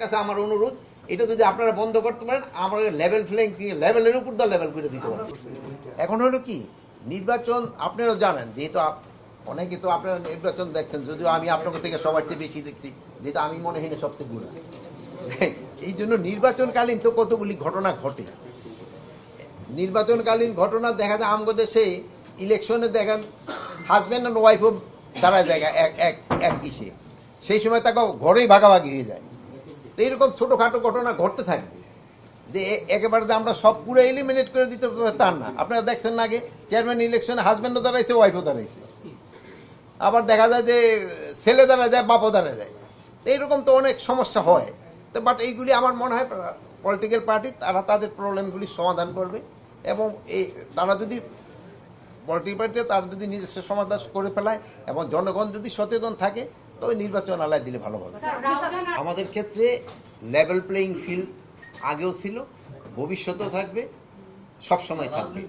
কাছে আমার অনুরোধ, এটা যদি আপনারা বন্ধ করতে পারেন, আমরা লেভেল ফ্লেইং লেভেলের উপর দা লেভেল করে দিতে পারি এখন হলো কি, নির্বাচন আপনারাও জানেন, যেহেতু অনেকে তো আপনারা নির্বাচন দেখছেন, যদিও আমি আপনাদের থেকে সবার চেয়ে বেশি দেখছি, যেহেতু আমি মনে হয় না সবচেয়ে বুড়া এই জন্য নির্বাচনকালীন তো কতগুলি ঘটনা ঘটে। নির্বাচনকালীন ঘটনা দেখা যায়, আমগো দেশে ইলেকশনে দেখেন হাজব্যান্ড অ্যান্ড ওয়াইফও দাঁড়ায় জায়গা এক এক এক ইসে। সেই সময় তাকে ঘরেই ভাগাভাগি হয়ে যায়। তো এইরকম ছোটোখাটো ঘটনা ঘটতে থাকবে। যে একেবারে যে আমরা সব পুরো এলিমিনেট করে দিতে তার না। আপনারা দেখছেন না আগে চেয়ারম্যান ইলেকশনে হাজব্যান্ডও দাঁড়াইছে ওয়াইফও দাঁড়াইছে। আবার দেখা যায় যে ছেলে দাঁড়া যায়, বাপও দাঁড়া যায়। এইরকম তো অনেক সমস্যা হয়। তো বাট এইগুলি আমার মনে হয় পলিটিক্যাল পার্টি তারা তাদের প্রবলেমগুলি সমাধান করবে এবং এই তারা যদি পলিটিক্যাল পার্টি তারা যদি নিজস্ব সমাধান করে ফেলায় এবং জনগণ যদি সচেতন থাকে তবে নির্বাচন আলায় দিলে ভালো হবে। আমাদের ক্ষেত্রে লেভেল প্লেইং ফিল্ড আগেও ছিল ভবিষ্যতেও থাকবে সব সময় থাকবে।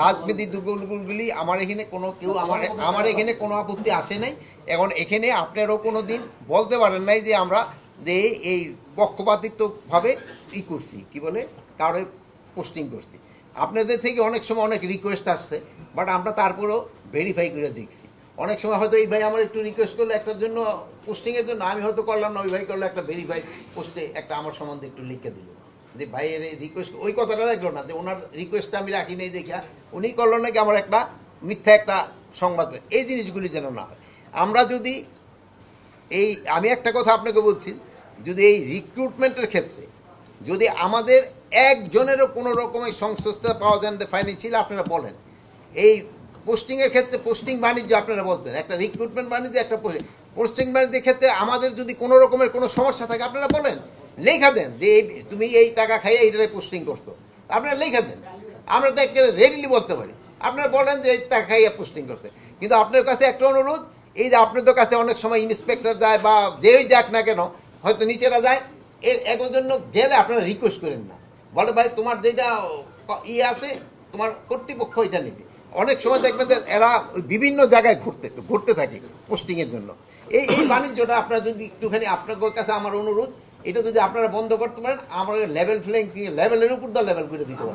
রাজনীতি দুর্গগুলি আমার এখানে কোনো কেউ আমার আমার এখানে কোনো আপত্তি আসে নাই। এখন এখানে আপনারও কোনো দিন বলতে পারেন নাই যে আমরা যে এই পক্ষপাতিত্বভাবে ই করছি কি বলে কারও পোস্টিং করছি। আপনাদের থেকে অনেক সময় অনেক রিকোয়েস্ট আসছে বাট আমরা তারপরেও ভেরিফাই করে দেখছি। অনেক সময় হয়তো এই ভাই আমার একটু রিকোয়েস্ট করল একটার জন্য পোস্টিংয়ের জন্য, আমি হয়তো করলাম না, ওই ভাই করল একটা ভেরিফাই পোস্টে একটা আমার সম্বন্ধে একটু লিখে দিল। যে ভাইয়ের এই রিকোয়েস্ট ওই কথাটা রাখল না, যে ওনার রিকোয়েস্টটা আমি রাখি নেই দেখা উনি করল নাকি আমার একটা মিথ্যা একটা সংবাদ। এই জিনিসগুলি যেন না হয়। আমরা যদি এই, আমি একটা কথা আপনাকে বলছি, যদি এই রিক্রুটমেন্টের ক্ষেত্রে, যদি আমাদের একজনেরও কোনো রকমের সংশ্লিষ্টতা পাওয়া যান ফাইন্যান্সিয়াল আপনারা বলেন, এই পোস্টিংয়ের ক্ষেত্রে পোস্টিং বাণিজ্য আপনারা বলতেন। একটা রিক্রুটমেন্ট বাণিজ্য, একটা পোস্টিং বাণিজ্যের ক্ষেত্রে আমাদের যদি কোনো রকমের কোনো সমস্যা থাকে, আপনারা বলেন। লেখা দেন যে তুমি এই টাকা খাইয়ে এইটারে পোস্টিং করছ। আপনারা লেখা দেন। আমরা তো একটা রেডিলি বলতে পারি। আপনারা বলেন যে এই টাকা খাইয়ে পোস্টিং করছে। কিন্তু আপনার কাছে একটা অনুরোধ, এই যে আপনাদের কাছে অনেক সময় ইন্সপেক্টর যায় বা যেই যাক না কেন, হয়তো নিচেরা যায় এর একর জন্য গেলে আপনারা রিকোয়েস্ট করেন না। বলে, ভাই, তোমার যেটা ক- ইয়ে আছে, তোমার কর্তৃপক্ষ এটা নেবে। অনেক সময় দেখবেন যে এরা বিভিন্ন জায়গায় ঘুরতে ঘুরতে থাকে পোস্টিংয়ের জন্য। এই এই বাণিজ্যটা আপনারা যদি একটুখানি আপনার কাছে আমার অনুরোধ, এটা যদি আপনারা বন্ধ করতে পারেন, আমরা লেভেল ফ্লেং লেভেলের উপর দা লেভেল করে দিতে পারি